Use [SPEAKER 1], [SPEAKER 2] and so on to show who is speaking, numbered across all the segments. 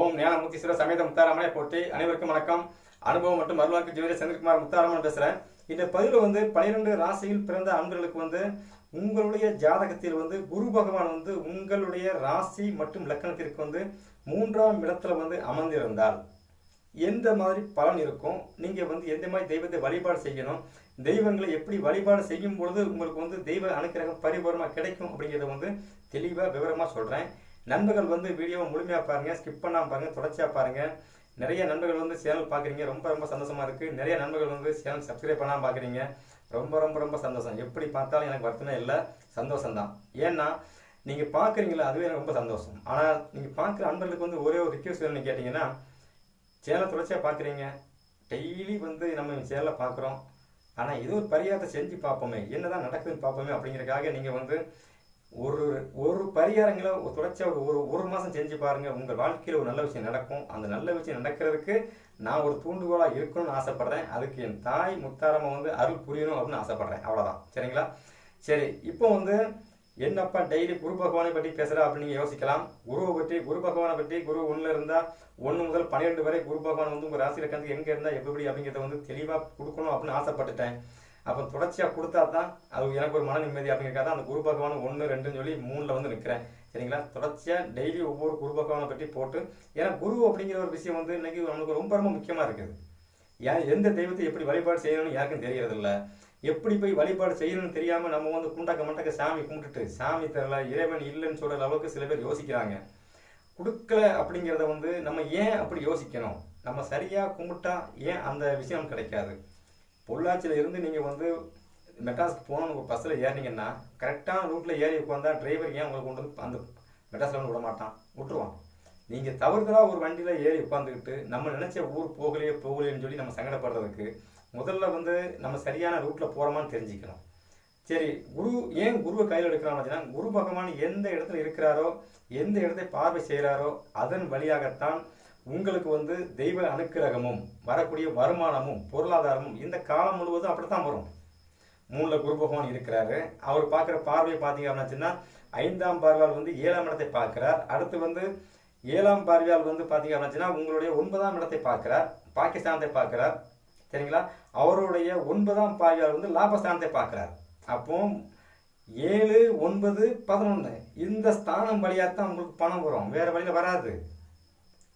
[SPEAKER 1] ஓம் ஞானமூர்த்தீஸ்வரர் சமேத முத்தாராமனை போட்டி அனைவருக்கும் வணக்கம். அனுபவம் மற்றும் அருள்வாக்கு ஜோதிடர் செந்தில்குமார் முத்தாராமன் பேசுகிறேன் இந்த பதிவில் வந்து பனிரெண்டு ராசியில் பிறந்த அன்பர்களுக்கு வந்து உங்களுடைய ஜாதகத்தில் வந்து குரு பகவான் வந்து உங்களுடைய ராசி மற்றும் லக்கணத்திற்கு வந்து மூன்றாம் இடத்துல வந்து அமர்ந்திருந்தால் எந்த மாதிரி பலன் இருக்கும்? நீங்கள் வந்து எந்த மாதிரி தெய்வத்தை வழிபாடு செய்யணும்? தெய்வங்களை எப்படி வழிபாடு செய்யும் பொழுது உங்களுக்கு வந்து தெய்வ அனுக்கிரகம் பரிபூர்ணமாக கிடைக்கும் அப்படிங்கிறத வந்து தெளிவாக விவரமாக சொல்கிறேன் நண்பர்கள் வந்து வீடியோவை முழுமையாக பாருங்கள் ஸ்கிப் பண்ணாமல் பாருங்கள் தொடர்ச்சியாக பாருங்கள் நிறைய நண்பர்கள் வந்து சேனல் பார்க்குறீங்க ரொம்ப ரொம்ப சந்தோஷமாக இருக்குது நிறைய நண்பர்கள் வந்து சேனல் சப்ஸ்கிரைப் பண்ணாம பார்க்குறீங்க ரொம்ப ரொம்ப ரொம்ப சந்தோஷம். எப்படி பார்த்தாலும் எனக்கு வருத்தமே இல்லை சந்தோஷம் தான் ஏன்னா நீங்கள் பார்க்குறீங்களா அதுவே எனக்கு ரொம்ப சந்தோஷம். ஆனால் நீங்கள் பார்க்குற அன்பர்களுக்கு வந்து ஒரே ஒரு ரிக்வஸ்ட் வேணும்னு கேட்டிங்கன்னா சேனலை தொடர்ச்சியாக பார்க்குறீங்க டெய்லி வந்து நம்ம சேனலை பார்க்குறோம் ஆனால் ஏதோ ஒரு பரியாதை செஞ்சு பார்ப்போமே. என்னதான் நடக்குதுன்னு பார்ப்போமே அப்படிங்கிறதுக்காக நீங்கள் வந்து ஒரு ஒரு பரிகாரங்களை தொடர்ச்சியாக ஒரு ஒரு மாதம் செஞ்சு பாருங்கள் உங்கள் வாழ்க்கையில் ஒரு நல்ல விஷயம் நடக்கும். அந்த நல்ல விஷயம் நடக்கிறதுக்கு நான் ஒரு தூண்டுகோலாக இருக்கணும்னு ஆசைப்படுறேன். அதுக்கு என் தாய் முத்தாரம்மா வந்து அருள் புரியணும் அப்படின்னு ஆசைப்பட்றேன். அவ்வளோதான் சரிங்களா? சரி இப்போ வந்து என்னப்பா டெய்லி குரு பகவானை பற்றி பேசுகிறா அப்படின்னு நீங்கள் யோசிக்கலாம். குருவை பற்றி குரு பகவானை பற்றி குரு ஒன்றில் இருந்தால் ஒன்று முதல் பன்னிரெண்டு வரை குரு பகவான் வந்து உங்கள் ராசியில் கந்து எங்கே இருந்தால் எப்படி அப்படிங்கிறத வந்து தெளிவாக கொடுக்கணும் அப்படின்னு ஆசைப்பட்டுட்டேன். அப்போ தொடர்ச்சியாக கொடுத்தா தான் அது எனக்கு ஒரு மன நிம்மதி அப்படிங்கிறக்காக அந்த குரு பகவான் ஒன்று ரெண்டுன்னு சொல்லி மூணில் வந்து நிற்கிறேன் சரிங்களா? தொடர்ச்சியாக டெய்லி ஒவ்வொரு குரு பகவானை பற்றி போட்டு ஏன்னா குரு அப்படிங்கிற ஒரு விஷயம் வந்து இன்றைக்கி நமக்கு ரொம்ப ரொம்ப முக்கியமாக இருக்குது. ஏன் எந்த தெய்வத்தை எப்படி வழிபாடு செய்யணும்னு யாருக்கும் தெரியறதில்ல. எப்படி போய் வழிபாடு செய்யணும்னு தெரியாமல் நம்ம வந்து குண்டக்க மண்டக்க சாமி கும்பிட்டுட்டு சாமி தரல இறைவன் இல்லைன்னு சொல்கிற அளவுக்கு சில பேர் யோசிக்கிறாங்க. கொடுக்கல அப்படிங்கிறத வந்து நம்ம ஏன் அப்படி யோசிக்கணும்? நம்ம சரியாக கும்பிட்டா ஏன் அந்த விஷயம் கிடைக்காது? பொள்ளாச்சியில் இருந்து நீங்கள் வந்து மெட்ராஸ்க்கு போகணும் ஒரு பஸ்ஸில் ஏறினீங்கன்னா கரெக்டான ரூட்டில் ஏறி உட்காந்தா டிரைவர் ஏன் உங்களுக்கு கொண்டு வந்து அந்த மெட்ராஸில் வந்து விட மாட்டான் விட்டுருவான் நீங்கள் தவறுதலாக ஒரு வண்டியில் ஏறி உட்காந்துக்கிட்டு நம்ம நினச்ச ஊர் போகலையே போகலையேன்னு சொல்லி நம்ம சங்கடப்படுறதுக்கு முதல்ல வந்து நம்ம சரியான ரூட்டில் போகிறோமான்னு தெரிஞ்சுக்கணும். சரி குரு ஏன் குருவை கையில் எடுக்கிறோம் அப்படின்னா குரு பகவான் எந்த இடத்துல இருக்கிறாரோ எந்த இடத்தை பார்வை செய்கிறாரோ அதன் வழியாகத்தான் உங்களுக்கு வந்து தெய்வ அனுக்கிரகமும் வரக்கூடிய வருமானமும் பொருளாதாரமும் இந்த காலம் முழுவதும் அப்படித்தான் வரும். மூணில் குரு பகவான் இருக்கிறாரு. அவர் பார்க்குற பார்வையை பார்த்தீங்க அப்படின்னாச்சுன்னா ஐந்தாம் பார்வையால் வந்து ஏழாம் இடத்தை பார்க்கிறார். அடுத்து வந்து ஏழாம் பார்வையால் வந்து பார்த்தீங்க அப்படின்னா உங்களுடைய ஒன்பதாம் இடத்தை பார்க்கிறார். பாகிஸ்தானத்தை பார்க்கிறார். சரிங்களா? அவருடைய ஒன்பதாம் பார்வையால் வந்து லாபஸ்தானத்தை பார்க்கிறார். அப்போ ஏழு ஒன்பது பதினொன்று இந்த ஸ்தானம் வழியாத்தான் உங்களுக்கு பணம் வரும். வேறு வழியில வராது.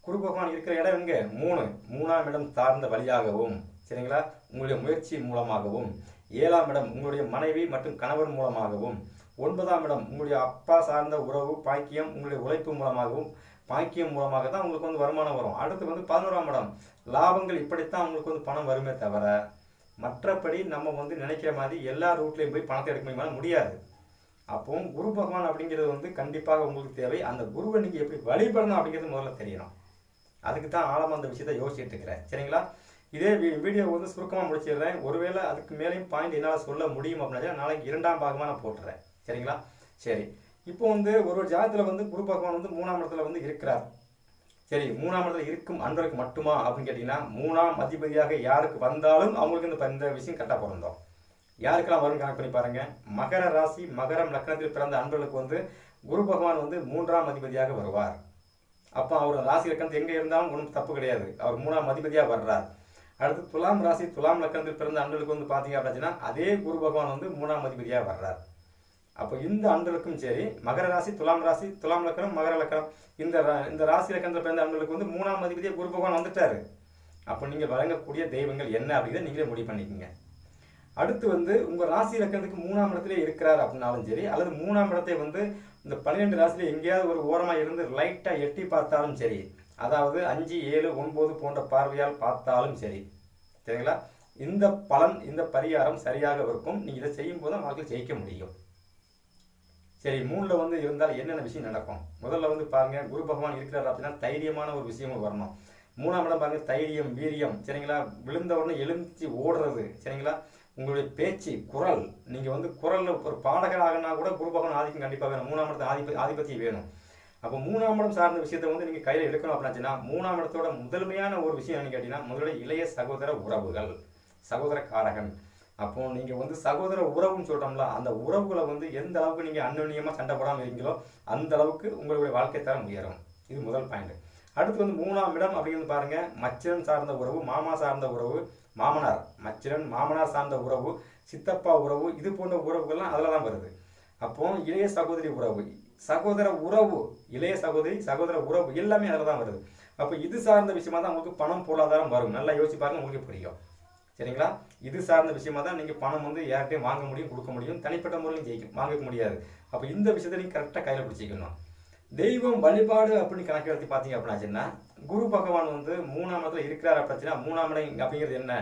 [SPEAKER 1] குரு பகவான் இருக்கிற இடம் எங்க? மூணு. மூணாம் இடம் சார்ந்த வழியாகவும் சரிங்களா? உங்களுடைய முயற்சி மூலமாகவும் ஏழாம் இடம் உங்களுடைய மனைவி மற்றும் கணவர் மூலமாகவும் ஒன்பதாம் இடம் உங்களுடைய அப்பா சார்ந்த உறவு பாக்கியம் உங்களுடைய உழைப்பு மூலமாகவும் பாக்கியம் மூலமாக தான் உங்களுக்கு வந்து வருமானம் வரும். அடுத்து வந்து பதினோராம் இடம். லாபங்கள் இப்படித்தான் உங்களுக்கு வந்து பணம் வருமே தவிர மற்றபடி நம்ம வந்து நினைக்கிற மாதிரி எல்லா ரூட்லையும் போய் பணத்தை எடுக்க முடியுமா? முடியாது. அப்போ குரு பகவான் அப்படிங்கிறது வந்து கண்டிப்பாக உங்களுக்கு தேவை. அந்த குருவை நீங்க எப்படி வழிபடணும் அப்படிங்கிறது முதல்ல தெரியணும். அதுக்கு தான் ஆழமா அந்த விஷயத்த யோசிச்சுட்டு இருக்கிறேன். சரிங்களா? இதே வீடியோ வந்து சுருக்கமாக முடிச்சிடுறேன். ஒருவேளை அதுக்கு மேலேயும் பாயிண்ட் என்னால் சொல்ல முடியும் அப்படின்னா நாளைக்கு இரண்டாம் பாகமாக நான் போட்டுறேன். சரிங்களா? சரி. இப்போ வந்து ஒரு ஒரு ஜாதத்தில் வந்து குரு பகவான் வந்து மூணாம் இடத்துல வந்து இருக்கிறார். சரி மூணாம் இடத்துல இருக்கும் அன்பருக்கு மட்டுமா அப்படின்னு கேட்டிங்கன்னா மூணாம் அதிபதியாக யாருக்கு வந்தாலும் அவங்களுக்கு இந்த இந்த விஷயம் கரெக்டாக பிறந்தோம் யாருக்கெல்லாம் வரும் கணக்கு பண்ணி பாருங்க. மகர ராசி மகரம் லக்னத்தில் பிறந்த அன்பர்களுக்கு வந்து குரு பகவான் வந்து மூன்றாம் அதிபதியாக வருவார். அப்போ அவர் ராசி லக்கணத்தில் எங்கே இருந்தாலும் ஒன்றும் தப்பு கிடையாது. அவர் மூணாம் அதிபதியாக வர்றார். அடுத்து துலாம் ராசி துலாம் லக்கணத்தில் பிறந்த அண்டலுக்கு வந்து பார்த்தீங்க அப்படின்னா அதே குரு பகவான் வந்து மூணாம் அதிபதியாக வர்றார். அப்போ இந்த அன்பர்களுக்கும் சரி மகர ராசி துலாம் ராசி துலாம் லக்கணம் மகர லக்கணம் இந்த ரா- இந்த ராசி லக்கணத்தில் பிறந்த அண்டலுக்கு வந்து மூணாம் அதிபதியாக குரு பகவான் வந்துட்டாரு. அப்போ நீங்கள் வழங்கக்கூடிய தெய்வங்கள் என்ன அப்படிங்கிறத நீங்களே முடிவு பண்ணிக்கோங்க. அடுத்து வந்து உங்கள் ராசி லக்கணத்துக்கு மூணாம் இடத்துல இருக்கிறார் அப்படின்னாலும் சரி அல்லது மூணாம் இடத்தை வந்து இந்த பன்னிரெண்டு ராசியில் எங்கேயாவது ஒரு ஓரமாக இருந்து லைட்டாக எட்டி பார்த்தாலும் சரி அதாவது அஞ்சு ஏழு ஒன்பது போன்ற பார்வையால் பார்த்தாலும் சரி சரிங்களா? இந்த பலன் இந்த பரிகாரம் சரியாக இருக்கும். நீங்கள் இதை செய்யும் போது வாழ்க்கையில் ஜெயிக்க முடியும். சரி மூணில் வந்து இருந்தால் என்னென்ன விஷயம் நடக்கும்? முதல்ல வந்து பாருங்கள் குரு பகவான் இருக்கிறார் அப்படின்னா தைரியமான ஒரு விஷயமும் வரணும். மூணாம் இடம் பாருங்கள் தைரியம் வீரியம் சரிங்களா? விழுந்த உடனே எழுந்துச்சு ஓடுறது சரிங்களா? உங்களுடைய பேச்சு குரல் நீங்கள் வந்து குரலில் ஒரு பாடகராகனா கூட குருபகவன் ஆதிக்கம் கண்டிப்பாக வேணும். மூணாம் இடத்து ஆதிப ஆதிபத்தியம் வேணும். அப்போ மூணாம் இடம் சார்ந்த விஷயத்தை வந்து நீங்கள் கையில் எடுக்கணும் அப்படின்னா மூணாம் இடத்தோட முதன்மையான ஒரு விஷயம் என்னன்னு கேட்டீங்கன்னா முதல்ல இளைய சகோதர உறவுகள் சகோதர காரகன். அப்போ நீங்கள் வந்து சகோதர உறவுன்னு சொல்கிறோம்ல அந்த உறவுகளை வந்து எந்த அளவுக்கு நீங்கள் அந்யோன்யமா சண்டை போடாமல் இருக்கீங்களோ அந்த அளவுக்கு உங்களுடைய வாழ்க்கை தரம் உயரும். இது முதல் பாயிண்ட் அடுத்து வந்து மூணாம் இடம் அப்படிங்கிறது பாருங்கள் மச்சன் சார்ந்த உறவு மாமா சார்ந்த உறவு மாமனார் மச்சிரன் மாமனார் சார்ந்த உறவு சித்தப்பா உறவு இது போன்ற உறவுகள்லாம் அதில் தான் வருது. அப்போ இளைய சகோதரி உறவு சகோதர உறவு இளைய சகோதரி சகோதர உறவு எல்லாமே அதில் தான் வருது. அப்போ இது சார்ந்த விஷயமா தான் உங்களுக்கு பணம் பொருளாதாரம் வரும். நல்லா யோசிச்சு பாருங்க உங்களுக்கு புரியும். சரிங்களா? இது சார்ந்த விஷயமா தான் நீங்கள் பணம் வந்து யார்கிட்டையும் வாங்க முடியும் கொடுக்க முடியும் தனிப்பட்ட முறையில் ஜெயிக்கும். வாங்க முடியாது. அப்போ இந்த விஷயத்தை நீங்கள் கரெக்டாக கையில் பிடிச்சிக்கணும். தெய்வம் வழிபாடு அப்படின்னு கணக்கெடுத்து பார்த்தீங்க அப்படின்னாச்சுன்னா குரு பகவான் வந்து மூணாம் இடத்துல இருக்கிறார் அப்படின்னா மூணாம் இடம் அப்படிங்கிறது என்ன?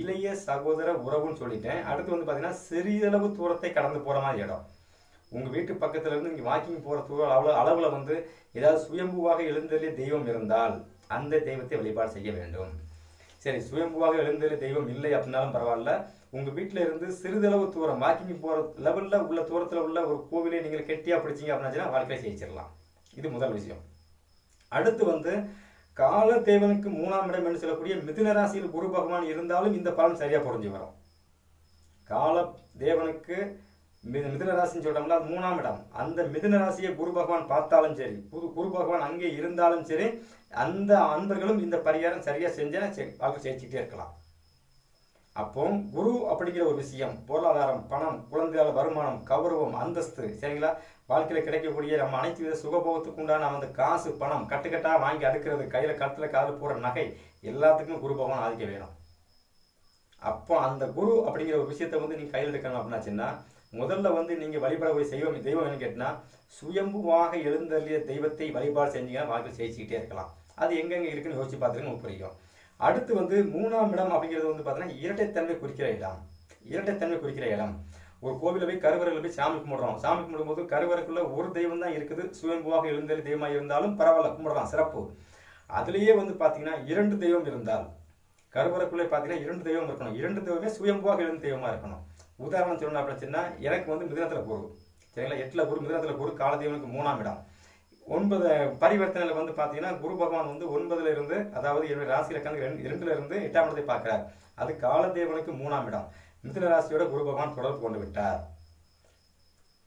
[SPEAKER 1] இளைய சகோதர உறவுன்னு சொல்லிட்டேன். அடுத்து வந்து பார்த்தீங்கன்னா சிறிதளவு தூரத்தை கடந்து போகிற மாதிரி இடம். உங்கள் வீட்டு பக்கத்துல இருந்து நீங்கள் வாக்கிங் போகிற தூரம் அவ்வளோ அளவில் வந்து ஏதாவது சுயம்புவாக எழுந்தருளிய தெய்வம் இருந்தால் அந்த தெய்வத்தை வழிபாடு செய்ய வேண்டும். சரி சுயம்புவாக எழுந்தருளிய தெய்வம் இல்லை அப்படின்னாலும் பரவாயில்ல. உங்கள் வீட்டில் இருந்து சிறிதளவு தூரம் வாக்கிங் போகிற லெவலில் உள்ள தூரத்தில் உள்ள ஒரு கோவிலை நீங்கள் கெட்டியா பிடிச்சீங்க அப்படின்னா வாழ்க்கையை ஜெயிச்சிடலாம் இது முதல் விஷயம். அடுத்து வந்து கால தேவனுக்கு மூணாம் இடம் என்று சொல்லக்கூடிய மிதுன ராசியில் குரு பகவான் இருந்தாலும் இந்த பலன் சரியா புரிஞ்சு வரும். கால தேவனுக்கு மிதுன ராசின்னு சொல்றோம்ல அது மூணாம் இடம். அந்த மிதுன ராசியை குரு பகவான் பார்த்தாலும் சரி புது குரு பகவான் அங்கே இருந்தாலும் சரி அந்த அன்பர்களும் இந்த பரிகாரம் சரியா செஞ்சா வாழ்க்கை ஜெயிச்சுட்டே இருக்கலாம். அப்போ குரு அப்படிங்கிற ஒரு விஷயம் பொருளாதாரம் பணம் குழந்தையால் வருமானம் கௌரவம் அந்தஸ்து சரிங்களா? வாழ்க்கையில் கிடைக்கக்கூடிய நம்ம அனைத்து வித சுகபோகத்துக்கு உண்டான அந்த காசு பணம் கட்டுக்கட்டாக வாங்கி அடுக்கிறது கையில் கழுத்தில் காதில் போகிற நகை எல்லாத்துக்கும் குரு பகவான் ஆதிக்க வேணும். அப்போ அந்த குரு அப்படிங்கிற ஒரு விஷயத்தை வந்து நீங்கள் கையில் எடுக்கணும் அப்படின்னாச்சுன்னா முதல்ல வந்து நீங்கள் வழிபடக்கூடிய செய்வம் தெய்வம் என்ன கேட்டால் சுயம்புவாக எழுந்தருளிய தெய்வத்தை வழிபாடு செஞ்சீங்கன்னா வாழ்க்கை ஜெயிச்சுக்கிட்டே இருக்கலாம். அது எங்கெங்கே இருக்குன்னு யோசிச்சு பார்த்துருக்கு உங்களுக்கு புரியும். அடுத்து வந்து மூணாம் இடம் அப்படிங்கிறது வந்து பார்த்தீங்கன்னா இரட்டைத்தன்மை குறிக்கிற இடம். இரட்டைத்தன்மை குறிக்கிற இடம். ஒரு கோவில போய் கருவறையில் போய் சாமி கும்பிடுறோம். சாமி கும்பிடும்போது கருவறைக்குள்ள ஒரு தெய்வம் தான் இருக்குது. சுயம்புவாக எழுந்தருளி தெய்வமாக இருந்தாலும் பரவாயில்ல கும்பிடலாம் சிறப்பு. அதுலேயே வந்து பார்த்தீங்கன்னா இரண்டு தெய்வம் இருந்தால் கருவறைக்குள்ளே பார்த்தீங்கன்னா இரண்டு தெய்வம் இருக்கணும். இரண்டு தெய்வமே சுயம்புவாக எழுந்த தெய்வமாக இருக்கணும். உதாரணம் சொல்லணும் சொன்னால் எனக்கு வந்து மிதனத்தில் குரு. சரிங்களா? எட்டில் குரு மிதனத்தில் குரு காலதெய்வனுக்கு மூணாம் இடம். ஒன்பது பரிவர்த்தனையில் வந்து பார்த்தீங்கன்னா குரு பகவான் வந்து ஒன்பதுல இருந்து அதாவது என்னுடைய ராசியில் கணக்கு ரெண்டு இரண்டுல இருந்து எட்டாம் இடத்தை பார்க்கிறார். அது காலதேவனுக்கு மூணாம் இடம். மிதுன ராசியோட குரு பகவான் தொடர்பு கொண்டு விட்டார்.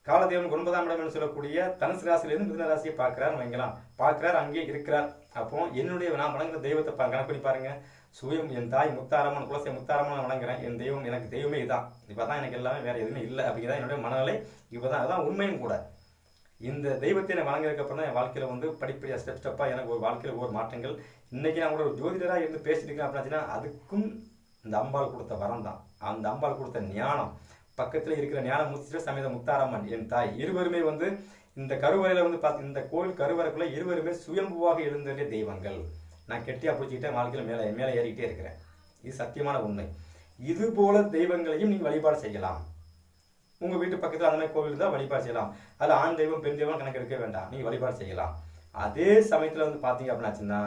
[SPEAKER 1] காலதேவனுக்கு ஒன்பதாம் இடம் என்று சொல்லக்கூடிய தனுசு ராசியிலிருந்து மிதுன ராசியை பார்க்கிறார் வைங்கலாம் பார்க்கிறார் அங்கே இருக்கிறார். அப்போ என்னுடைய நான் வணங்குற தெய்வத்தை பா- கணக்கு பண்ணி பாருங்க. சுயம் என் தாய் முத்தாரம்மன் குலசை முத்தாரம்மன் நான் வணங்குறேன் என் தெய்வம் எனக்கு தெய்வமே இதான். இப்பதான் எனக்கு எல்லாமே வேற எதுவுமே இல்லை அப்படிங்கிறதா என்னுடைய மனநிலை. இப்பதான் அதுதான் உண்மையும் கூட. இந்த தெய்வத்தை நான் வணங்கினதுக்கு அப்புறம் தான் என் வாழ்க்கையில் வந்து படிப்படியாக ஸ்டெப் ஸ்டெப்பாக எனக்கு ஒரு வாழ்க்கையில் ஒவ்வொரு மாற்றங்கள். இன்றைக்கி நான் கூட ஒரு ஜோதிடராக இருந்து பேசிட்டு இருக்கேன் அப்படின்னா அதுக்கும் இந்த அம்பாள் கொடுத்த வரம் தான். அந்த அம்பாள் கொடுத்த ஞானம். பக்கத்தில் இருக்கிற ஞானமூர்த்தி சமேத முத்தாரம்மன் என் தாய். இருவருமே வந்து இந்த கருவறையில் வந்து பார்த்து இந்த கோவில் கருவறைக்குள்ளே இருவருமே சுயம்புவாக எழுந்ததே தெய்வங்கள். நான் கெட்டியாக பிடிச்சிக்கிட்டே வாழ்க்கையில் மேலே மேலே ஏறிக்கிட்டே இருக்கிறேன். இது சத்தியமான உண்மை. இது போல தெய்வங்களையும் நீங்கள் வழிபாடு செய்யலாம். உங்க வீட்டு பக்கத்துல அந்த மாதிரி கோவில் இருந்தால் வழிபாடு செய்யலாம். அதுல ஆண் தெய்வம் பெண் தெய்வம் கணக்கு எடுக்க வேண்டாம். நீங்க வழிபாடு செய்யலாம். அதே சமயத்துல வந்து பாத்தீங்க அப்படின்னாச்சுன்னா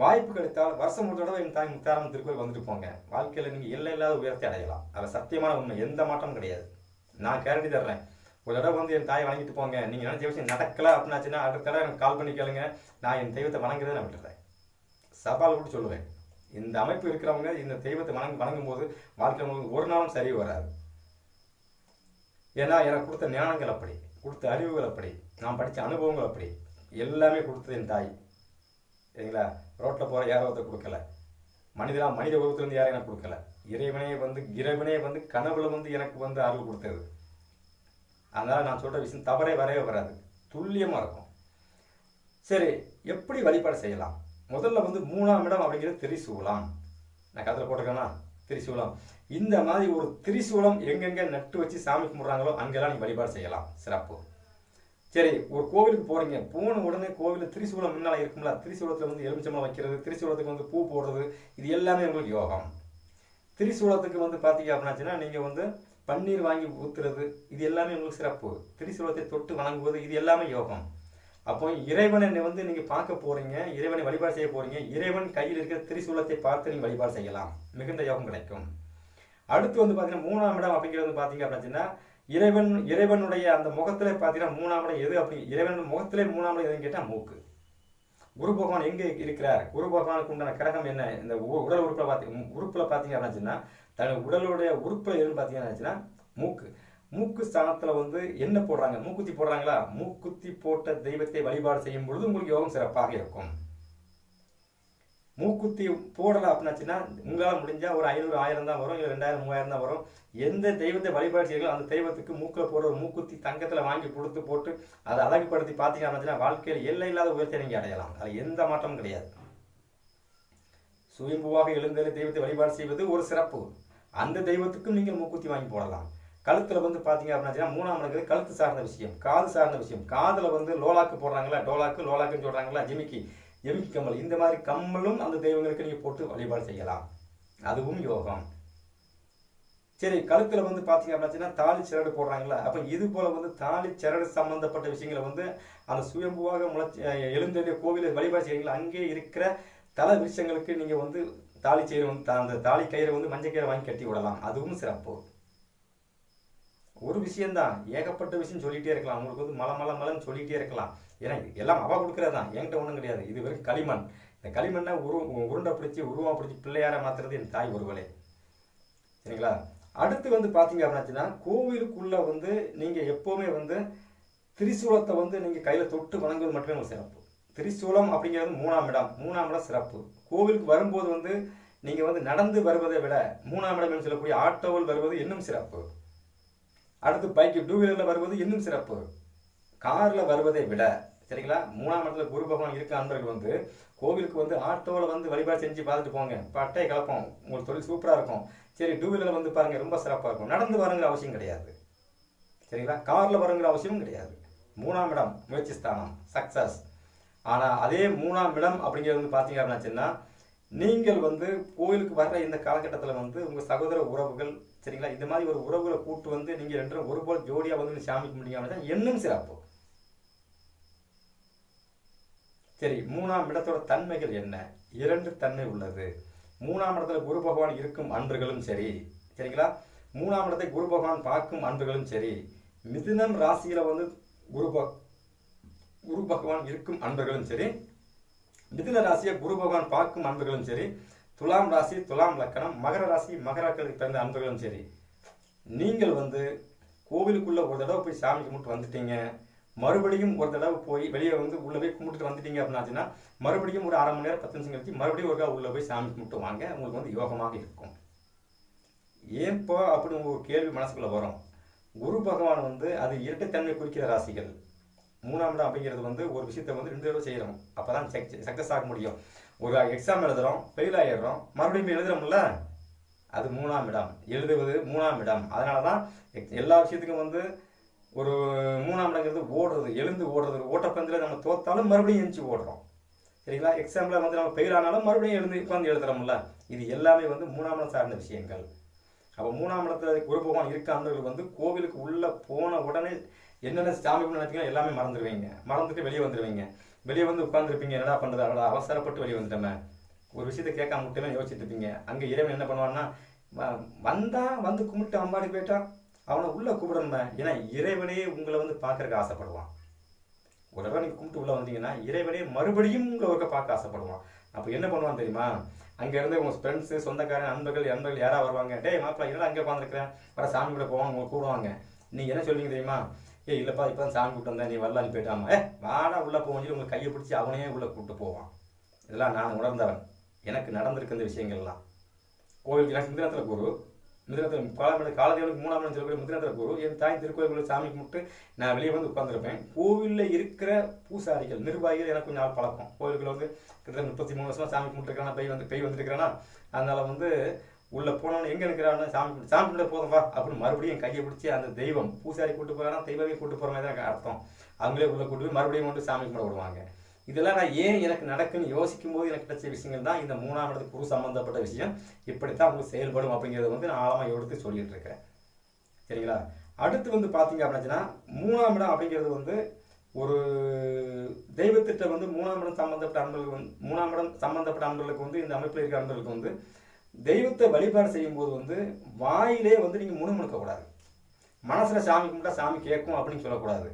[SPEAKER 1] வாய்ப்பு கிடைத்தால் வருஷம் ஒரு தடவை என் தாய் முத்தாரம் திருக்கோயில் வந்துட்டு போங்க. வாழ்க்கையில நீங்க இல்லை இல்லாத உயரத்தை அடையலாம். அதில் சத்தியமான உண்மை எந்த மாற்றமும் கிடையாது. நான் கேரண்டி தர்றேன். ஒரு தடவை வந்து என் தாயை வணங்கிட்டு போங்க. நீங்க நினைச்ச விஷயம் நடக்கல அப்படின்னாச்சுன்னா அடுத்த தடவை எனக்கு கால் பண்ணி கேளுங்க. நான் என் தெய்வத்தை வணங்குறதை நான் விட்டுறேன். சவால் கூட சொல்லுவேன். இந்த அமைப்பு இருக்கிறவங்க இந்த தெய்வத்தை வணங்க வணங்கும் போது வாழ்க்கையில் ஒரு நாளும் சரி வராது. ஏன்னா எனக்கு கொடுத்த ஞானங்கள் அப்படி கொடுத்த அறிவுகள் அப்படி நான் படித்த அனுபவங்கள் அப்படி எல்லாமே கொடுத்தது என் தாய். சரிங்களா? ரோட்டில் போகிற யாரோ ஒருத்தர் கொடுக்கல. மனிதனாக மனித உருவத்திலிருந்து யாரும் எனக்கு கொடுக்கல. இறைவனே வந்து இறைவனே வந்து கனவுல வந்து எனக்கு வந்து அருள் கொடுத்தது. அதனால் நான் சொல்கிற விஷயம் தவறே வரவே வராது. துல்லியமாக இருக்கும். சரி எப்படி வழிபாடு செய்யலாம்? முதல்ல வந்து மூணாம் இடம் அப்படிங்கிறது திரிசூலம் நான் கதில் போட்டிருக்கேன்னா திரிசூலம். இந்த மாதிரி ஒரு திரிசூலம் எங்கெங்க நட்டு வச்சு சாமி கும்பிட்றாங்களோ அங்கெல்லாம் நீ வழிபாடு செய்யலாம். சிறப்பு. சரி ஒரு கோவிலுக்கு போறீங்க. போன உடனே கோவிலில் திரிசூலம் முன்னால இருக்கும்ல? திரிசூலத்துல வந்து எலுமிச்சம்பளம் வைக்கிறது திரிசூலத்துக்கு வந்து பூ போடுறது இது எல்லாமே உங்களுக்கு யோகம். திரிசூலத்துக்கு வந்து பார்த்தீங்க அப்படின்னாச்சுன்னா நீங்கள் வந்து பன்னீர் வாங்கி ஊத்துறது இது எல்லாமே உங்களுக்கு சிறப்பு. திரிசூலத்தை தொட்டு வணங்குவது இது எல்லாமே யோகம். அப்போ இறைவனை வந்து நீங்க பார்க்க போறீங்க இறைவனை வழிபாடு செய்ய போறீங்க இறைவன் கையில் இருக்கிற திரிசூலத்தை பார்த்து நீங்க வழிபாடு செய்யலாம். மிகுந்த யோகம் கிடைக்கும். அடுத்து வந்து பார்த்தீங்கன்னா மூணாம் இடம் அப்படிங்கிறது வந்து பார்த்தீங்க அப்படின்னா இறைவன் இறைவனுடைய அந்த முகத்தில் பார்த்தீங்கன்னா மூணாம் இடம் எது அப்படி இறைவன் முகத்திலே மூணாம் இடம் எதுன்னு கேட்டால் மூக்கு. குரு பகவான் எங்க இருக்கிறார்? குரு பகவானுக்கு உண்டான கிரகம் என்ன? இந்த உடல் உறுப்பில் பார்த்தி உறுப்பில் பார்த்தீங்க அப்படின்னா தன் உடலுடைய உறுப்பில் எதுன்னு பார்த்தீங்கன்னா மூக்கு. மூக்கு ஸ்தானத்தில் வந்து என்ன போடுறாங்க? மூக்குத்தி போடுறாங்களா? மூக்குத்தி போட்ட தெய்வத்தை வழிபாடு செய்யும் பொழுது உங்களுக்கு யோகம் சிறப்பாக இருக்கும். மூக்குத்தி போடலாம் அப்படின்னாச்சுன்னா உங்களால் முடிஞ்சால் ஒரு ஐநூறு ஆயிரம் தான் வரும் இல்லை ரெண்டாயிரம் மூவாயிரம் தான் வரும். எந்த தெய்வத்தை வழிபாடு செய்யலோ அந்த தெய்வத்துக்கு மூக்கில் போடுற ஒரு மூக்குத்தி தங்கத்தில் வாங்கி கொடுத்து போட்டு அதை அழகுபடுத்தி பார்த்தீங்க அப்படின்னா வாழ்க்கையில் எல்லை இல்லாத உயர்த்தி நீங்கள் அடையலாம். அதில் எந்த மாற்றமும் கிடையாது. சுயம்புவாக எழுந்தது தெய்வத்தை வழிபாடு செய்வது ஒரு சிறப்பு. அந்த தெய்வத்துக்கும் நீங்கள் மூக்குத்தி வாங்கி போடலாம். கழுத்தில் வந்து பார்த்தீங்க அப்படின்னா மூணாம் இடங்கிறது கழுத்து சார்ந்த விஷயம் காது சார்ந்த விஷயம். காதில் வந்து லோலாக்கு போடுறாங்களா டோலாக்கு லோலாக்குன்னு சொல்கிறாங்களா ஜிமிக்கி ஜிமிக்கி கம்மல். இந்த மாதிரி கம்மலும் அந்த தெய்வங்களுக்கு நீங்கள் போட்டு வழிபாடு செய்யலாம். அதுவும் யோகம். சரி கழுத்தில் வந்து பார்த்தீங்க அப்படின்னா தாலி சிரடு போடுறாங்களா அப்போ இது போல் வந்து தாலி சிரடு சம்மந்தப்பட்ட விஷயங்களை வந்து அந்த சுயம்புவாக முளைச்சி எழுந்தடைய கோவிலை வழிபாடு செய்கிறீங்களா அங்கே இருக்கிற தல விஷயங்களுக்கு நீங்கள் வந்து தாலி செய்கிற வந்து அந்த தாலி கயிறை வந்து மஞ்சள் கயிறை வாங்கி கட்டி விடலாம். அதுவும் சிறப்பு. ஒரு விஷயந்தான் ஏகப்பட்ட விஷயம் சொல்லிகிட்டே இருக்கலாம். உங்களுக்கு வந்து மலை மலை மலைன்னு சொல்லிகிட்டே இருக்கலாம். ஏன்னா எல்லாம் அவ கொடுக்கறதுதான். என்கிட்ட ஒன்றும் கிடையாது. இது வெறும் களிமண். இந்த களிமண்ணை உரு உருண்டை பிடிச்சி உருவா பிடிச்சி பிள்ளையார மாத்துறது என் தாய் ஒருவளே. சரிங்களா? அடுத்து வந்து பார்த்தீங்க அப்படின்னாச்சுன்னா கோவிலுக்குள்ளே வந்து நீங்கள் எப்போவுமே வந்து திரிசூலத்தை வந்து நீங்கள் கையில் தொட்டு வணங்குவது மட்டுமே உங்களுக்கு சிறப்பு. திரிசூலம் அப்படிங்கிறது மூணாம் இடம். மூணாம் இடம் சிறப்பு. கோவிலுக்கு வரும்போது வந்து நீங்கள் வந்து நடந்து வருவதை விட மூணாம் இடம் என்று சொல்லக்கூடிய ஆட்டோவில் வருவது இன்னும் சிறப்பு. அடுத்து பைக்கு டூ வீலரில் வருவது இன்னும் சிறப்பு. காரில் வருவதை விட சரிங்களா? மூணாம் இடத்துல குரு பகவான் இருக்க அன்பர்கள் வந்து கோவிலுக்கு வந்து ஆட்டோவில் வந்து வழிபாடு செஞ்சு பார்த்துட்டு போங்க. பட்டை கலப்போம். உங்களுக்கு தொழில் சூப்பராக இருக்கும். சரி டூ வீலரில் வந்து பாருங்கள் ரொம்ப சிறப்பாக இருக்கும். நடந்து வரங்கிற அவசியம் கிடையாது. சரிங்களா? காரில் வரங்கிற அவசியமும் கிடையாது. மூணாம் இடம் முயற்சி ஸ்தானம் சக்ஸஸ் ஆனால் அதே மூணாம் இடம் அப்படிங்கிறது வந்து பார்த்தீங்க அப்படின்னா நீங்கள் வந்து கோயிலுக்கு வர்ற இந்த காலகட்டத்தில் வந்து உங்கள் சகோதர உறவுகள் சரிங்களா? இந்த மாதிரி ஒரு உறவுகளை கூட்டு வந்து நீங்க ரெண்டு ஒரு போல் ஜோடியா வந்து சாமி கும்பிட்டீங்க அப்படின்னா இன்னும் சிறப்பு. சரி மூணாம் இடத்தோட தன்மைகள் என்ன? இரண்டு தன்மை உள்ளது. மூணாம் இடத்துல குரு பகவான் இருக்கும் அன்பர்களும் சரி. சரிங்களா? மூணாம் இடத்தை குரு பகவான் பார்க்கும் அன்பர்களும் சரி. மிதுனம் ராசியில வந்து குரு குரு பகவான் இருக்கும் அன்பர்களும் சரி. மிதுன ராசியை குரு பகவான் பார்க்கும் அன்பர்களும் சரி. துலாம் ராசி துலாம் லக்கணம் மகர ராசி மகராக்களுக்கு பிறந்த அன்பர்களும் சரி. நீங்கள் வந்து கோவிலுக்குள்ளே ஒரு தடவை போய் சாமி கும்பிட்டு வந்துட்டீங்க. மறுபடியும் ஒரு தடவை போய் வெளியே வந்து உள்ளே போய் கும்பிட்டுட்டு வந்துட்டீங்க அப்படின்னாச்சுன்னா மறுபடியும் ஒரு அரை மணி நேரம் பத்து நிமிஷம் கழிச்சு மறுபடியும் ஒருக்கா உள்ளே போய் சாமி கும்பிட்டு வாங்க. உங்களுக்கு வந்து யோகமாக இருக்கும். ஏன்போ அப்படின்னு ஒரு கேள்வி மனசுக்குள்ளே வரும். குரு பகவான் வந்து அது இரட்டைத்தன்மை குறிக்கிற ராசிகள். மூணாம் இடம் அப்படிங்கிறது வந்து ஒரு விஷயத்த வந்து ரெண்டு தடவை செய்கிறோம் அப்போ தான் சக்சஸ் ஆக முடியும். ஒரு எக்ஸாம் எழுதுகிறோம் ஃபெயில் ஆகிடுறோம் மறுபடியும் எழுதுறோம்ல? அது மூணாம் இடம். எழுதுவது மூணாம் இடம். அதனாலதான் எல்லா விஷயத்துக்கும் வந்து ஒரு மூணாம் இடங்கிறது ஓடுறது எழுந்து ஓடுறது. ஒரு ஓட்டப்பந்தில் நம்ம தோத்தாலும் மறுபடியும் எழுந்து ஓடுறோம். சரிங்களா? எக்ஸாம்பிள் வந்து நம்ம ஃபெயில் ஆனாலும் மறுபடியும் எழுந்து உட்காந்து எழுதுறோம்ல? இது எல்லாமே வந்து மூணாம் இடம் சார்ந்த விஷயங்கள். அப்போ மூணாம் இடத்துல குரு பகவான் இருக்காந்தவர்கள் வந்து கோவிலுக்கு உள்ளே போன உடனே என்னென்ன சாமி நினைப்பீங்களோ எல்லாமே மறந்துடுவீங்க மறந்துட்டு வெளியே வந்துடுவீங்க வெளியே வந்து உட்காந்துருப்பீங்க என்னடா பண்றது? அவ்வளோ அவசரப்பட்டு வெளியே வந்துட்டோமே. ஒரு விஷயத்த கேட்காம மட்டுமே யோசிச்சுட்டு இருப்பீங்க. இறைவன் என்ன பண்ணுவான்னா வ- வந்தா வந்து கும்பிட்டு அம்பாடி போயிட்டான் அவனை உள்ளே கூப்பிடணுமே. ஏன்னா இறைவனே உங்களை வந்து பார்க்கறதுக்கு ஆசைப்படுவான். ஒரு தடவை நீங்கள் கும்பிட்டு உள்ளே வந்தீங்கன்னா இறைவனே மறுபடியும் உங்களை ஒருக்க பார்க்க ஆசைப்படுவான். அப்போ என்ன பண்ணுவான் தெரியுமா? அங்கேருந்து இருந்து ஃப்ரெண்ட்ஸு சொந்தக்காரன் நண்பர்கள் நண்பர்கள் யாராக வருவாங்க? டேய் மாப்பிள்ள என்னடா அங்கே உட்காந்துருக்கிறேன் வர சாமி கூட போவாங்க உங்களை கூடுவாங்க நீங்கள் என்ன சொல்லுவீங்க தெரியுமா? ஏய் இப்போ தான் சாமி கூப்பிட்டு வந்தேன் நீ வரலான்னு போயிட்டாமா ஏ வாடா உள்ள போவோம் சொல்லி உங்க கையை பிடிச்சி அவனே உள்ள கூப்பிட்டு போவான். இதெல்லாம் நான் உணர்ந்தவன். எனக்கு நடந்திருக்கு இந்த விஷயங்கள்லாம். கோவிலுக்கு எனக்கு மிதினத்தில் குரு. மிதினத்தில் காலமேட காலதேவனுக்கு மூணாம் மணி சொல்லக்கூடிய மிதினத்தில் குரு. என் தாய் திருக்கோயிலுக்குள்ள சாமி கும்பிட்டு நான் வெளியே வந்து உட்காந்துருப்பேன் கோவிலில் இருக்கிற பூசாரிகள் நிர்வாகிகள் எனக்கு கொஞ்சம் நாள் பழக்கம். கோவிலுக்குள்ள வந்து கிட்டத்தட்ட முப்பத்தி மூணு வருஷமாக சாமி கும்பிட்டுருக்கானா பெய் வந்து பெய் வந்துருக்கிறானா அதனால் வந்து உள்ள போனவன் எங்க இருக்கிறான்னு சாமி சாமி கும்பிட போதும்பா அப்படின்னு மறுபடியும் கையை பிடிச்சி அந்த தெய்வம் பூசாரி கூட்டு போறானா தெய்வமே கூட்டு போற மாதிரி தான் அர்த்தம். அவங்களே உள்ள கூட்டு போய் மறுபடியும் வந்து சாமி கும்பிட விடுவாங்க. இதெல்லாம் நான் ஏன் எனக்கு நடக்குன்னு யோசிக்கும் போது எனக்கு கிடைச்ச விஷயங்கள் தான் இந்த மூணாம் இடத்து குரு சம்பந்தப்பட்ட விஷயம். இப்படித்தான் உங்களுக்கு செயல்படும் அப்படிங்கிறத வந்து நான் ஆழமா எடுத்து சொல்லிட்டு இருக்கிறேன் சரிங்களா? அடுத்து வந்து பாத்தீங்க அப்படின்னா மூணாம் இடம் அப்படிங்கிறது வந்து ஒரு தெய்வத்திட்ட வந்து மூணாம் இடம் சம்பந்தப்பட்ட அன்பர்களுக்கு வந்து மூணாம் இடம் சம்பந்தப்பட்ட அன்பர்களுக்கு வந்து இந்த அமைப்பில் இருக்கிற அன்பர்களுக்கு வந்து தெய்வத்தை வழிபாடு செய்யும் போது வந்து வாயிலே வந்து நீங்கள் முணுமுணுக்கக்கூடாது மனசில் சாமி கும்பிட்டா சாமி கேட்கும் அப்படின்னு சொல்லக்கூடாது.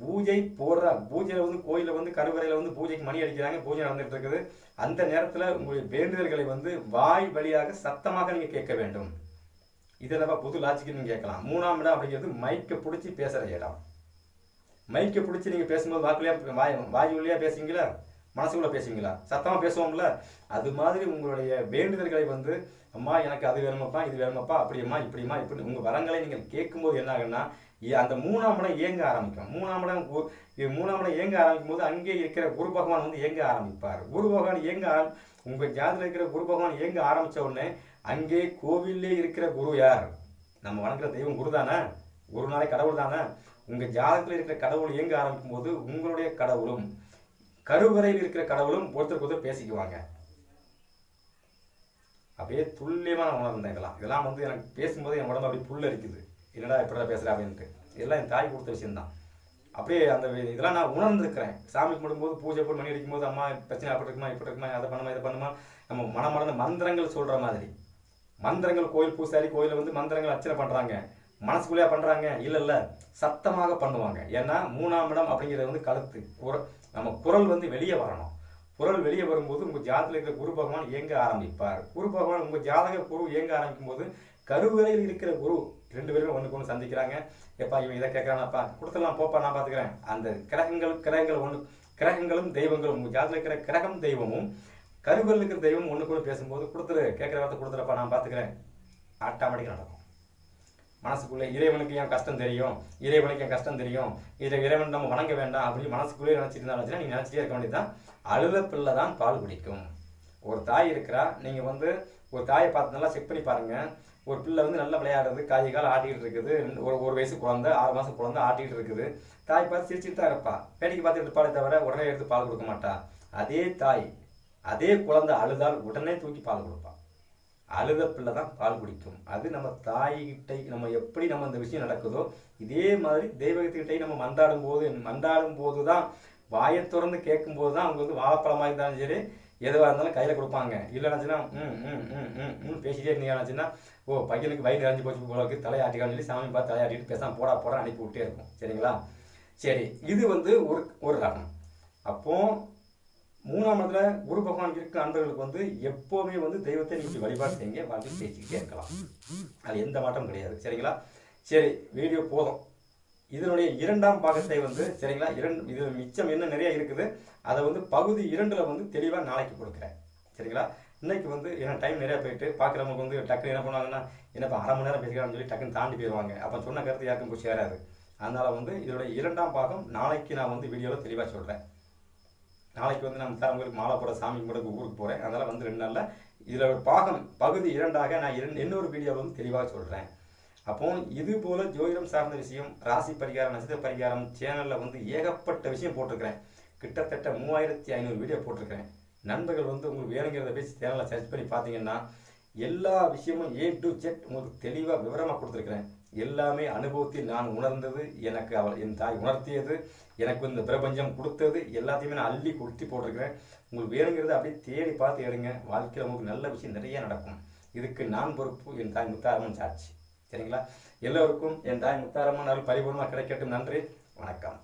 [SPEAKER 1] பூஜை போடுற பூஜையில் வந்து கோயிலில் வந்து கருவறையில் வந்து பூஜைக்கு மணி அடிக்கிறாங்க பூஜை நடந்துட்டு இருக்குது. அந்த நேரத்தில் உங்களுடைய வேண்டுதல்களை வந்து வாய் வழியாக சத்தமாக நீங்கள் கேட்க வேண்டும். இதெல்லாம் புது லாஜிக்கு நீங்கள் கேட்கலாம். மூணாம் இடம் அப்படிங்கிறது மைக்கை பிடிச்சி பேசுகிற இடம். மைக்கை பிடிச்சி நீங்கள் பேசும்போது வாக்குலையா வாய் வாய் வழியா பேசுவீங்களா? மனசுக்குள்ளே பேசுவீங்களா? சத்தமாக பேசுவோம்ல? அது மாதிரி உங்களுடைய வேண்டுதல்களை வந்து அம்மா எனக்கு அது வேணுமப்பா இது வேணுமப்பா அப்படியம்மா இப்படிம்மா இப்படி உங்கள் வரங்களை நீங்கள் கேட்கும்போது என்ன ஆகுன்னா அந்த மூணாம் இடம் இயங்க ஆரம்பிக்கும். மூணாம் இடம் மூணாம் இடம் இயங்க ஆரம்பிக்கும் போது அங்கே இருக்கிற குரு பகவான் வந்து இயங்க ஆரம்பிப்பார். குரு பகவான் இயங்க ஆரம்- உங்கள் ஜாதத்தில் இருக்கிற குரு பகவான் இயங்க ஆரம்பித்த உடனே அங்கே கோவிலே இருக்கிற குரு யார்? நம்ம வணங்குற தெய்வம் குரு தானே? குருனாலே கடவுள் தானே? உங்கள் ஜாதகத்தில் இருக்கிற கடவுள் இயங்க ஆரம்பிக்கும் போது உங்களுடைய கடவுளும் கருவறையில் இருக்கிற கடவுளும் ஒருத்தருக்கு ஒருத்தர் பேசிக்குவாங்க. அப்படியே துல்லியமாக நான் உணர்ந்தேன் இதெல்லாம். இதெல்லாம் வந்து எனக்கு பேசும்போது என் உடம்பு அப்படியே புல் அரிக்குது. என்னடா இப்படிதான் பேசுகிறேன் அப்படின்ட்டு. இதெல்லாம் என் தாய் கொடுத்த விஷயம்தான். அப்படியே அந்த இதெல்லாம் நான் உணர்ந்துருக்கிறேன். சாமி கும்பிடும்போது பூஜை போட்டு மணி அடிக்கும் போது அம்மா பிரச்சனை அப்படி இருக்குமா இப்படி இருக்குமா அதை பண்ணுமா இதை பண்ணுமா நம்ம மனமறந்து மந்திரங்கள் சொல்கிற மாதிரி. மந்திரங்கள் கோயில் பூசாரி கோயிலில் வந்து மந்திரங்கள் அர்ச்சனை பண்ணுறாங்க மனசுக்குள்ளேயே பண்ணுறாங்க இல்லை இல்லை. சத்தமாக பண்ணுவாங்க. ஏன்னா மூணாம் இடம் அப்படிங்கிறது வந்து கழுத்து நம்ம குரல் வந்து வெளியே வரணும். குரல் வெளியே வரும்போது உங்கள் ஜாதத்தில் இருக்கிற குரு பகவான் இயங்க ஆரம்பிப்பார். குரு பகவான் உங்கள் ஜாதக குரு இயங்க ஆரம்பிக்கும் போது கருவறையில் இருக்கிற குரு ரெண்டு பேருமே ஒன்றுக்கு ஒன்று சந்திக்கிறாங்க. எப்பா இவன் இதை கேட்கறானப்பா? கொடுத்துலாம் போப்பா நான் பார்த்துக்கிறேன். அந்த கிரகங்கள் கிரகங்கள் ஒன்று கிரகங்களும் தெய்வங்களும் உங்கள் ஜாதத்தில் இருக்கிற கிரகம் தெய்வமும் கருவறையில் இருக்கிற தெய்வம் ஒன்று ஒன்று பேசும்போது கொடுத்துரு கேட்குற வார்த்தை கொடுத்துறப்பா நான் பார்த்துக்கிறேன். ஆட்டோமேட்டிக்காக நடக்கும். மனசுக்குள்ளே இறைவனுக்கு என் கஷ்டம் தெரியும்? இறைவனுக்கு என் கஷ்டம் தெரியும்? இதை இறைவன் நம்ம வணங்க வேண்டாம் அப்படின்னு மனசுக்குள்ளே நினைச்சிட்டு இருந்தா நீங்கள் நினைச்சிட்டே இருக்க வேண்டியதுதான். அழுத பிள்ளை தான் பால் குடிக்கும். ஒரு தாய் இருக்கிறா நீங்கள் வந்து ஒரு தாயை பார்த்து நல்லா செக் பண்ணி பாருங்க. ஒரு பிள்ளை வந்து நல்லா விளையாடுறது காய் கால் ஆட்டிகிட்டு இருக்குது. ஒரு ஒரு வயசு குழந்தை ஆறு மாதம் குழந்தை ஆட்டிகிட்டு இருக்குது. தாய் பார்த்து சிரிச்சுட்டு தான் இருப்பா. வேடிக்கை பார்த்து இருப்பாளே தவிர உடனே எடுத்து பால் கொடுக்க மாட்டா. அதே தாய் அதே குழந்தை அழுதால் உடனே தூக்கி பால் கொடுப்பா. அழுத பிள்ளை தான் பால் குடிக்கும். அது நம்ம தாய்கிட்ட நம்ம எப்படி நம்ம அந்த விஷயம் நடக்குதோ இதே மாதிரி தெய்வத்துக்கிட்டே நம்ம மந்தாடும் போது மந்தாடும் போது தான் வாயை திறந்து கேட்கும் போது தான் அவங்க வந்து வாழைப்பழமாக இருந்தாலும் சரி எதுவாக இருந்தாலும் கையில் கொடுப்பாங்க. இல்லைனாச்சுன்னா ம் ம் ம் ம் ம் பேசிட்டே இருந்தீங்கன்னாச்சுன்னா ஓ பையனுக்கு வயிறு நிறைஞ்சு போச்சு போல தலையாட்டிக்கான்னு சொல்லி சாமி பார்த்து தலையாட்டிட்டு பேசாம போடா போடா அனுப்பி விட்டே இருக்கும். சரிங்களா? சரி இது வந்து ஒரு ஒரு ரகம் அப்போது மூணாம் இடத்துல குரு பகவான் இருக்கிற அன்பர்களுக்கு வந்து எப்போவுமே வந்து தெய்வத்தை நீங்கள் வழிபாடு செய்யுங்க வாழ்க்கை பேசிக்கிட்டே இருக்கலாம். அது எந்த மாற்றம் கிடையாது. சரிங்களா? சரி வீடியோ போதும். இதனுடைய இரண்டாம் பாகத்தை வந்து சரிங்களா? இரண்டு இது மிச்சம் என்ன நிறைய இருக்குது. அதை வந்து பகுதி இரண்டில் வந்து தெளிவாக நாளைக்கு கொடுக்குறேன். சரிங்களா? இன்னைக்கு வந்து ஏன்னா டைம் நிறைய போயிட்டு பார்க்குறவங்களுக்கு வந்து டக்குன்னு என்ன பண்ணுவாங்கன்னா என்னப்பா அரை மணி நேரம் பேசிக்கலாம்னு சொல்லி டக்குன்னு தாண்டி போயிடுவாங்க அப்போ சொன்ன கருத்து யாருக்கும் போய் சேராது அதனால் வந்து இதோட இரண்டாம் பாகம் நாளைக்கு நான் வந்து வீடியோவில் தெளிவாக சொல்கிறேன் நாளைக்கு வந்து நான் தரவங்களுக்கு மாலை போட சாமி கும்பிட ஊருக்கு போகிறேன் அதனால் வந்து ரெண்டு நாளில் இதில் ஒரு பாகம் பகுதி இரண்டாக நான் இரண்டு இன்னொரு வீடியோவில் வந்து தெளிவாக சொல்கிறேன் அப்போ இது போல் ஜோதிடம் சார்ந்த விஷயம் ராசி பரிகாரம் நட்சத்திர பரிகாரம் சேனலில் வந்து ஏகப்பட்ட விஷயம் போட்டிருக்கிறேன். கிட்டத்தட்ட மூவாயிரத்தி ஐநூறு வீடியோ போட்டிருக்கிறேன். நண்பர்கள் வந்து உங்களுக்கு வேணுங்கிறத பேசி சேனலில் சர்ச் பண்ணி பார்த்தீங்கன்னா எல்லா விஷயமும் ஏ டு ஜெட் உங்களுக்கு தெளிவாக விவரமாக கொடுத்துருக்குறேன். எல்லாமே அனுபவத்தில் நான் உணர்ந்தது எனக்கு அவள் என் தாய் உணர்த்தியது. எனக்கு இந்த பிரபஞ்சம் கொடுத்தது எல்லாத்தையுமே நான் அள்ளி கொளுத்தி போட்டிருக்கிறேன். உங்களுக்கு வேணுங்கிறத அப்படியே தேடி பார்த்து எடுங்க. வாழ்க்கையில் உங்களுக்கு நல்ல விஷயம் நிறைய நடக்கும். இதுக்கு நான் பொறுப்பு என் தாய் முத்தாரம்மன் சாட்சி. சரிங்களா? எல்லோருக்கும் என் தாய் முத்தாரம்மன் அருள் பரிபூர்ணமாக கிடைக்கட்டும். நன்றி. வணக்கம்.